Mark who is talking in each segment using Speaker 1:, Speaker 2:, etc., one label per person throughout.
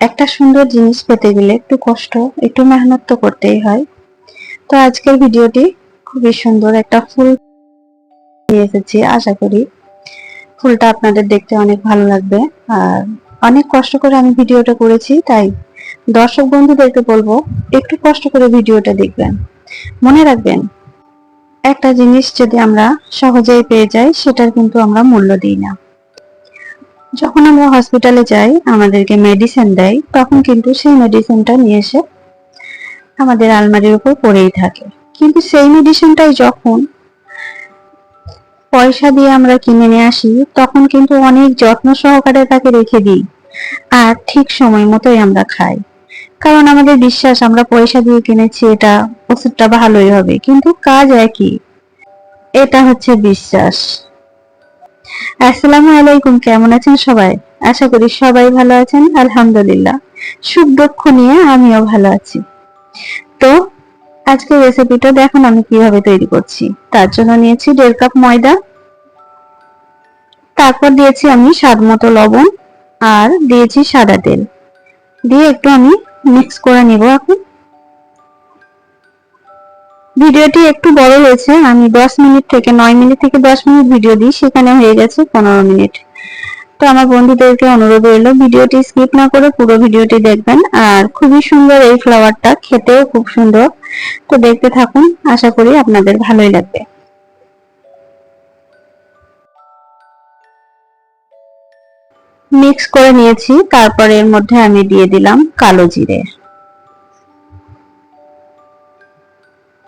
Speaker 1: একটা সুন্দর জিনিস পেতে গেলে একটু কষ্ট, একটু মেহনত তো করতেই হয়। তো আজকের ভিডিওটি খুবই সুন্দর একটা ফুল নিয়ে এসেছি, আশা করি ফুলটা আপনাদের দেখতে অনেক ভালো লাগবে। আর অনেক কষ্ট করে আমি ভিডিওটা করেছি, তাই দর্শক বন্ধুদেরকে বলব, একটু কষ্ট করে ভিডিওটা দেখবেন। মনে রাখবেন, একটা জিনিস যদি আমরা সহজেই পেয়ে যাই, সেটার কিন্তু আমরা মূল্য দিই না। যখন আমরা হসপিটালে যাই, আমাদেরকে মেডিসিন দেয়, তখন কিন্তু সেই মেডিসিনটা নিয়ে এসে আমাদের আলমারির উপর পড়েই থাকে। কিন্তু সেই মেডিসিনটাই যখন পয়সা দিয়ে আমরা কিনে নিয়ে আসি, তখন কিন্তু অনেক যত্ন সহকারে তাকে রেখে দিই, আর ঠিক সময় মতোই আমরা খাই। কারণ আমাদের বিশ্বাস, আমরা পয়সা দিয়ে কিনেছি, এটা ওষুধটা ভালোই হবে। কিন্তু কাজ একই। এটা হচ্ছে বিশ্বাস। আসসালামু আলাইকুম, কেমন আছেন সবাই? আশা করি সবাই ভালো আছেন, আলহামদুলিল্লাহ। সুখ দুঃখ নিয়ে আমিও ভালো আছি। তো আজকে রেসিপিটা দেখুন আমি কীভাবে তৈরি করছি। তার জন্য নিয়েছি দেড় কাপ ময়দা। তারপর দিয়েছি আমি স্বাদ মতো লবণ আর দিয়েছি সাদা তেল। দিয়ে একটু আমি মিক্স করে নিব এখন। ভিডিওটি একটু বড় হয়েছে। আমি দশ মিনিট থেকে নয় মিনিট থেকে দশ মিনিট ভিডিও দিই, সেখানে হয়ে গেছে পনেরো মিনিট। তো আমার বন্ধুদেরকে অনুরোধ রইল, ভিডিওটি স্কিপ না করে পুরো ভিডিওটি দেখবেন। আর খুবই সুন্দর এই ফ্লাওয়ারটা, খেতেও খুব সুন্দর। তো দেখতে থাকুন, আশা করি আপনাদের ভালোই লাগবে। মিক্স করে নিয়েছি, তারপরে এর মধ্যে আমি দিয়ে দিলাম কালো জিরে।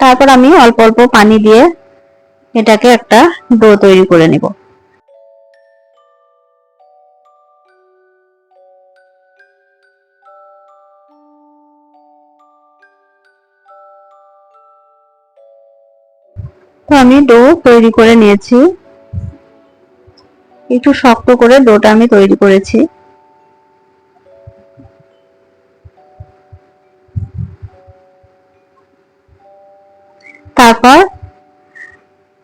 Speaker 1: তারপর আমি অল্প অল্প পানি দিয়ে এটাকে একটা ডো তৈরি করে নেব। তো আমি ডো তৈরি করে নিয়েছি। একটু শক্ত করে ডোটা আমি তৈরি করেছি। তারপর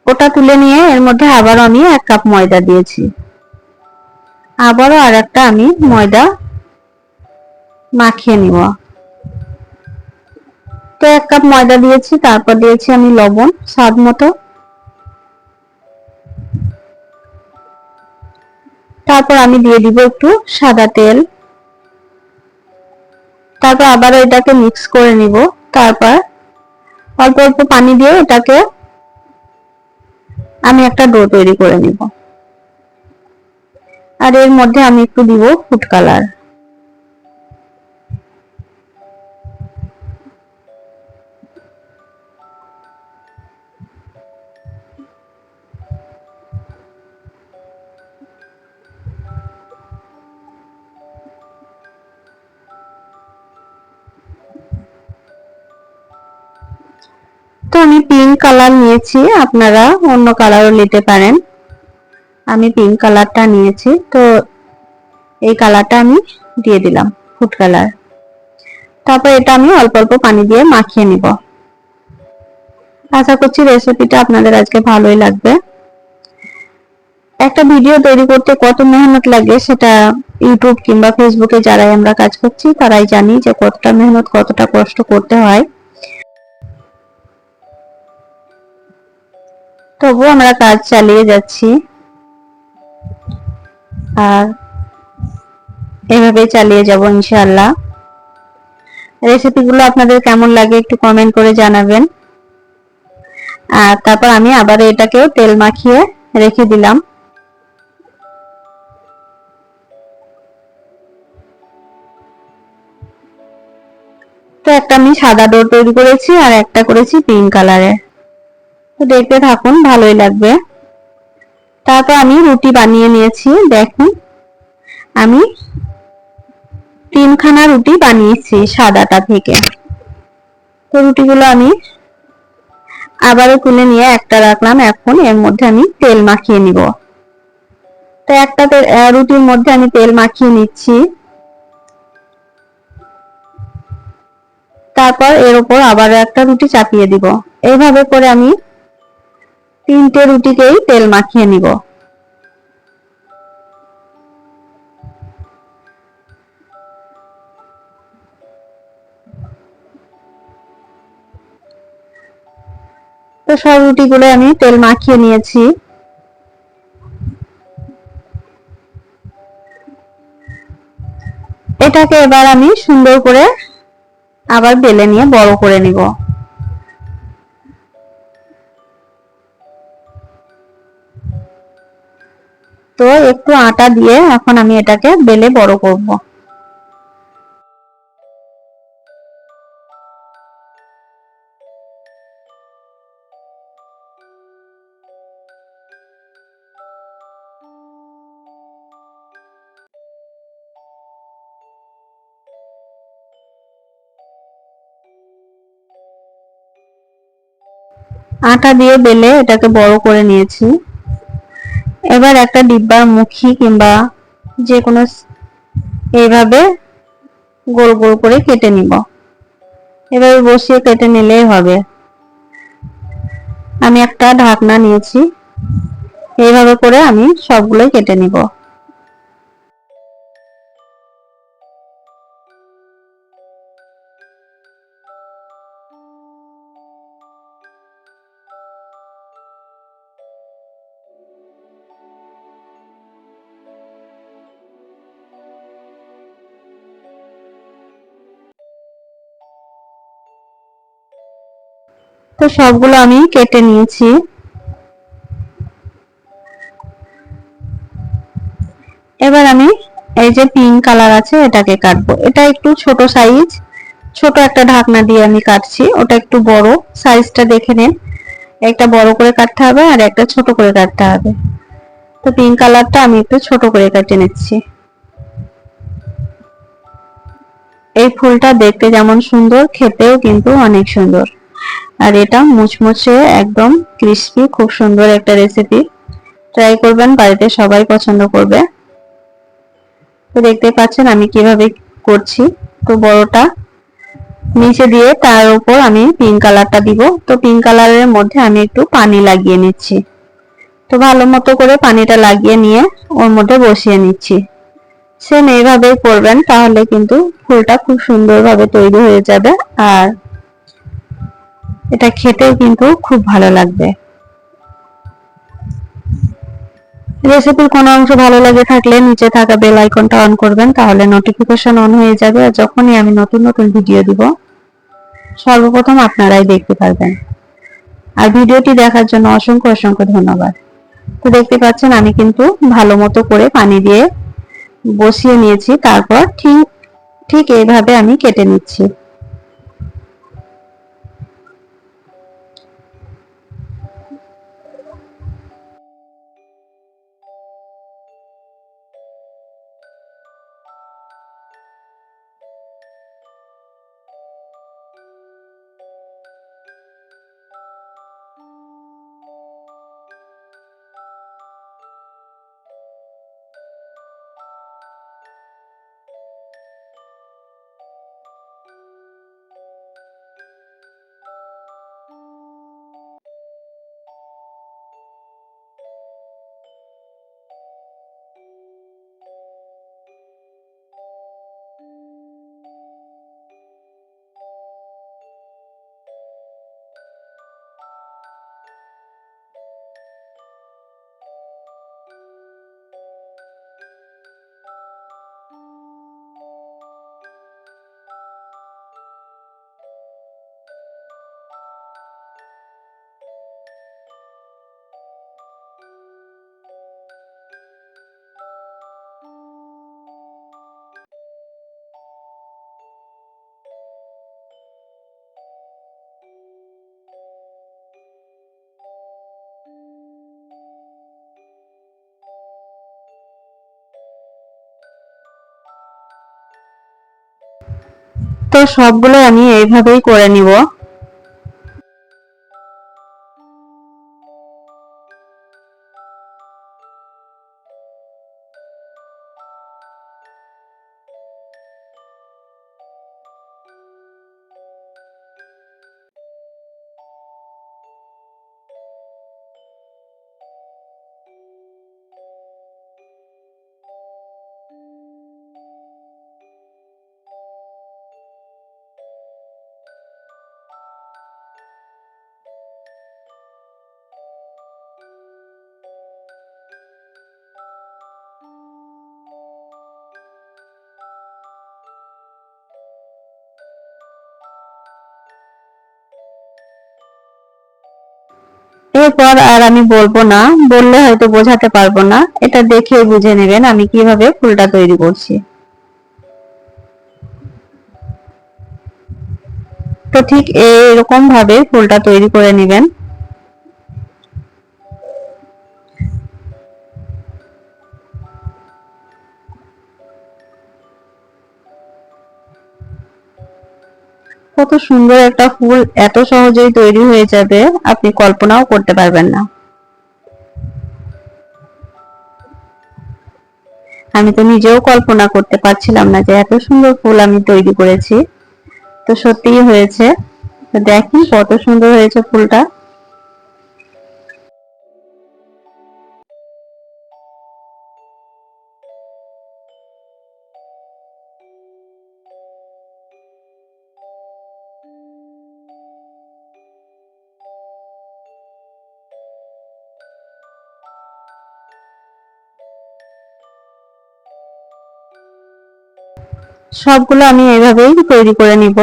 Speaker 1: ওটা তুলে নিয়ে এর মধ্যে আবারও আমি এক কাপ ময়দা দিয়েছি। আবারও আর একটা আমি ময়দা মাখিয়ে নিব। তো এক কাপ ময়দা দিয়েছি, তারপর দিয়েছি আমি লবণ, স্বাদ মতো। তারপর আমি দিয়ে দিব একটু সাদা তেল। তারপর আবার এটাকে মিক্স করে নিব। তারপর অল্প অল্প পানি দিয়ে এটাকে আমি একটা ডো তৈরি করে নিব। আর এর মধ্যে আমি একটু দিব ফুড কালার। তো আমি পিঙ্ক কালার নিয়েছি, আপনারা অন্য কালারও নিতে পারেন। আমি পিঙ্ক কালারটা নিয়েছি, তো এই কালারটা আমি দিয়ে দিলাম ফুড কালার তারপর এটা আমি অল্প অল্প পানি দিয়ে মাখিয়ে নিব। আশা করছি রেসিপিটা আপনাদের আজকে ভালোই লাগবে। একটা ভিডিও তৈরি করতে কত মেহনত লাগে সেটা ইউটিউব কিংবা ফেসবুকে যারাই আমরা কাজ করছি, তারাই জানি যে কতটা মেহনত, কতটা কষ্ট করতে হয়। তবু আমরা কাজ চালিয়ে যাচ্ছি। আর এভাবে চালিয়ে যাব ইনশাআল্লাহ। রেসিপিগুলো আপনাদের কেমন লাগে একটু কমেন্ট করে জানাবেন। আর তারপর আমি আবার এটাকেও তেল মাখিয়ে রেখে দিলাম। তো একটা আমি সাদা ডোর তৈরি করেছি আর একটা করেছি পিঙ্ক কালারের দেখতে থাকুন, ভালোই লাগবে। তারপর আমি রুটি বানিয়ে নিয়েছি, দেখুন। আমি তিনখানা রুটি বানিয়েছি সাদাটা থেকে। তো রুটিগুলো আমি আবারও তুলে নিয়ে একটা রাখলাম, এখন এর মধ্যে আমি তেল মাখিয়ে নিব। তো একটা রুটির মধ্যে আমি তেল মাখিয়ে নিচ্ছি। তারপর এর উপর আবার একটা রুটি চাপিয়ে দিব। এইভাবে করে আমি তিনটে রুটিকেই তেল মাখিয়ে নিব। তো সব রুটিগুলো আমি তেল মাখিয়ে নিয়েছি। এটাকে এবার আমি সুন্দর করে আবার বেলে নিয়ে বড় করে নিব। তো একটু আটা দিয়ে এখন আমি এটাকে বেলে বড় করব। আটা দিয়ে বেলে এটাকে বড় করে নিয়েছি। এবার একটা ডিব্বার মুখি কিংবা যে কোনো এইভাবে গোল গোল করে কেটে নিব। এভাবে বসিয়ে কেটে নিলেই হবে। আমি একটা ঢাকনা নিয়েছি। এইভাবে করে আমি সবগুলোই কেটে নিব। তো সবগুলো আমি কেটে নিয়েছি। এবার আমি এই যে পিঙ্ক কালার আছে, এটাকে কাটবো। এটা একটু ছোট সাইজ ছোট একটা ঢাকনা দিয়ে আমি কাটছি। ওটা একটু বড় সাইজটা দেখে নিন। একটা বড় করে কাটতে হবে আর একটা ছোট করে কাটতে হবে। তো পিঙ্ক কালারটা আমি একটু ছোট করে কেটে নিচ্ছি। এই ফুলটা দেখতে যেমন সুন্দর, খেতেও কিন্তু অনেক সুন্দর। আর এটা মুচমুচে একদম ক্রিস্পি খুব সুন্দর একটা রেসিপি ট্রাই করবেন, বাড়িতে সবাই পছন্দ করবে। তো দেখতে পাচ্ছেন আমি কীভাবে করছি। তো বড়টা নিচে দিয়ে তার উপর আমি পিঙ্ক কালারটা দিব। তো পিঙ্ক কালারের মধ্যে আমি একটু পানি লাগিয়ে নিচ্ছি। তো ভালো মতো করে পানিটা লাগিয়ে নিয়ে ওর মধ্যে বসিয়ে নিচ্ছি। সেম এইভাবেই করবেন, তাহলে কিন্তু ফুলটা খুব সুন্দরভাবে তৈরি হয়ে যাবে। আর এটা খেতেও কিন্তু খুব ভালো লাগবে। রেসিপির কোনো অংশ ভালো লাগে থাকলে নিচে থাকা বেল আইকনটা অন করবেন, তাহলে নোটিফিকেশন অন হয়ে যাবে আর যখনই আমি নতুন নতুন ভিডিও দিব, সর্বপ্রথম আপনারাই দেখতে পারবেন। আর ভিডিওটি দেখার জন্য অসংখ্য অসংখ্য ধন্যবাদ। তো দেখতে পাচ্ছেন আমি কিন্তু ভালো মতো করে পানি দিয়ে বসিয়ে নিয়েছি, তারপর ঠিক ঠিক এইভাবে আমি কেটে নিচ্ছি। তো সবগুলো আমি এইভাবেই করে নিব। এরপর আর আমি বলব না। বললে হয়তো বোঝাতে পারব না। এটা দেখে বুঝে নেবেন আমি কীভাবে ফুলটা তৈরি করছি। তো ঠিক এরকম ভাবে ফুলটা তৈরি করে নেবেন। কত সুন্দর একটা ফুল এত সহজেই তৈরি হয়ে যাবে, আপনি কল্পনাও করতে পারবেন না। আমি তো নিজেও কল্পনা করতে পারছিলাম না যে এত সুন্দর ফুল আমি তৈরি করেছি। তো সত্যিই হয়েছে। দেখেন দেখি কত সুন্দর হয়েছে ফুলটা। সবগুলো আমি এইভাবেই তৈরি করে নিব।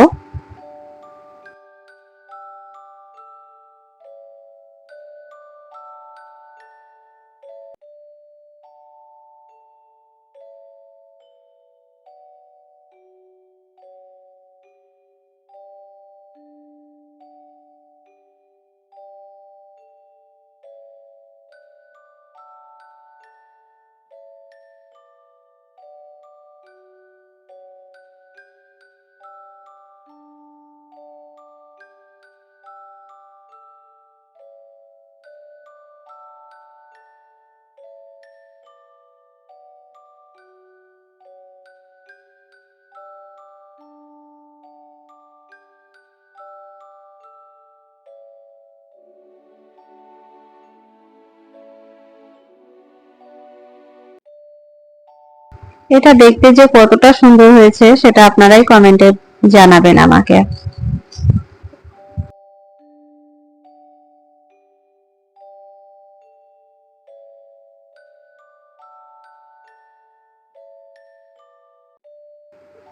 Speaker 1: এটা দেখতে যে কতটা সুন্দর হয়েছে, সেটা আপনারাই কমেন্টে জানাবেন আমাকে।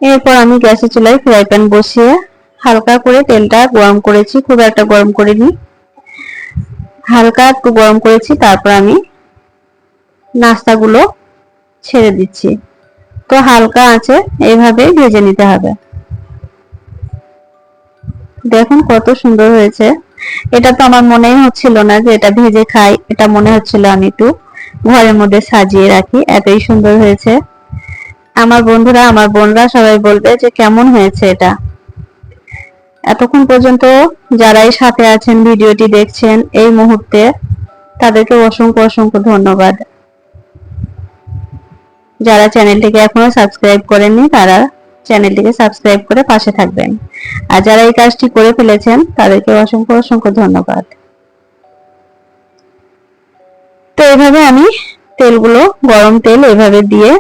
Speaker 1: এরপর আমি গ্যাসের চুলায় ফ্রাই প্যান বসিয়ে হালকা করে তেলটা গরম করেছি, খুব একটা গরম করিনি। হালকা একটু গরম করেছি, তারপর আমি নাস্তাগুলো ছেড়ে দিচ্ছি। তো হালকা আছে এইভাবে ভেজে নিতে হবে। দেখুন কত সুন্দর হয়েছে। এটা তো আমার মনেই হচ্ছিল না যে এটা ভেজে খাই, এটা মনে হচ্ছিল আমি একটু ঘরের মধ্যে সাজিয়ে রাখি, এতই সুন্দর হয়েছে। আমার বন্ধুরা, আমার বোনরা সবাই বলবে যে কেমন হয়েছে এটা। এতক্ষণ পর্যন্ত যারাই সাথে আছেন, ভিডিওটি দেখছেন, এই মুহূর্তে তাদেরকে অসংখ্য অসংখ্য ধন্যবাদ। যারা চ্যানেলটিকে এখনও সাবস্ক্রাইব করেননি, তারা চ্যানেলটিকে সাবস্ক্রাইব করে পাশে থাকবেন। আর যারা এই কাজটি করে ফেলেছেন তাদেরকে অসংখ্য অসংখ্য ধন্যবাদ। তো এভাবে আমি তেলগুলো, গরম তেল এভাবে দিয়ে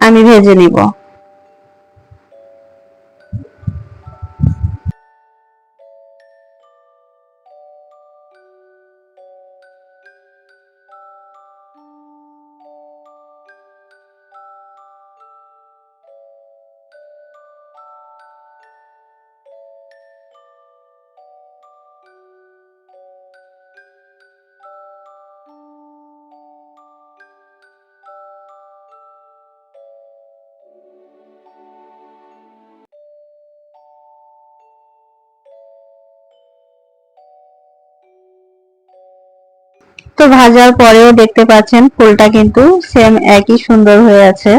Speaker 1: আমি ভেজে নিব। তো ভাজার পরেও দেখতে পাচ্ছেন ফুলটা কিন্তু সেম একই সুন্দর হয়ে আছে।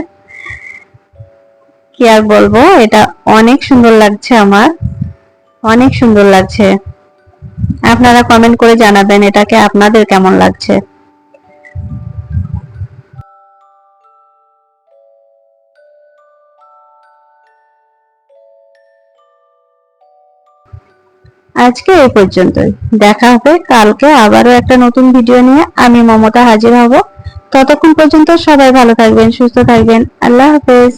Speaker 1: কি আর বলব, এটা অনেক সুন্দর লাগছে আমার। অনেক সুন্দর লাগছে। আপনারা কমেন্ট করে জানাবেন এটাকে আপনাদের কেমন লাগছে। আজকে এই পর্যন্তই। দেখা হবে কালকে আবারও একটা নতুন ভিডিও নিয়ে। আমি মমতা হাজির হব। ততক্ষণ পর্যন্ত সবাই ভালো থাকবেন, সুস্থ থাকবেন। আল্লাহ হাফেজ।